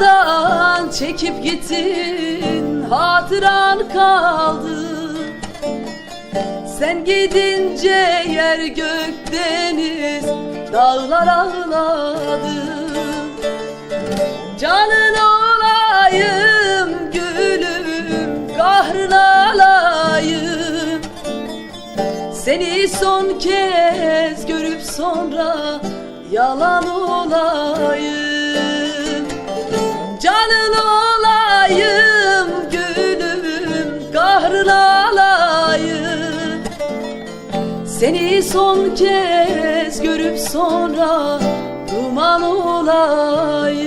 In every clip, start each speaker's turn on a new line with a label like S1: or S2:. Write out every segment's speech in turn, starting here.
S1: Doyamadan çekip gittin Hatıran kaldı. Sen gidince yer gök deniz Dağlar ağladı. Canın olayım gülüm Kahrın alayım. Seni son kez görüp sonra Yalan olayım Seni son kez görüp sonra Duman olayım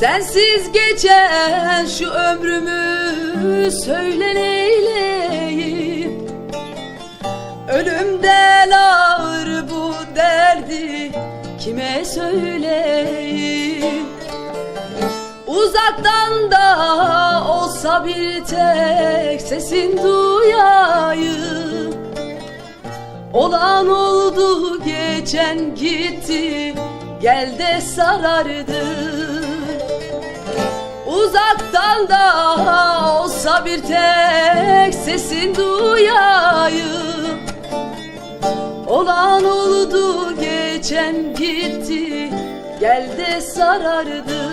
S1: Sensiz geçen şu ömrümü söyle neyleyim? Ölümden ağır bu derdi kime söyleyeyim Uzaktan da olsa bir tek sesin duyayım. Olan oldu geçen gitti Gel de sarardı Uzaktan da olsa bir tek sesin duyayım. Olan oldu geçen gitti Gel de sarardı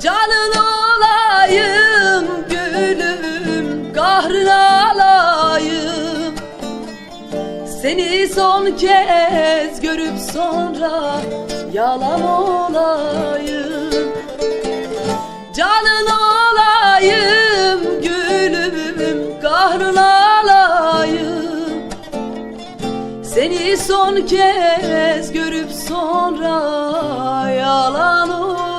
S1: Canın olayım gülüm Kahrın alayım. Seni son kez görüp sonra Yalan olayım Seni son kez görüp sonra Yalan olayım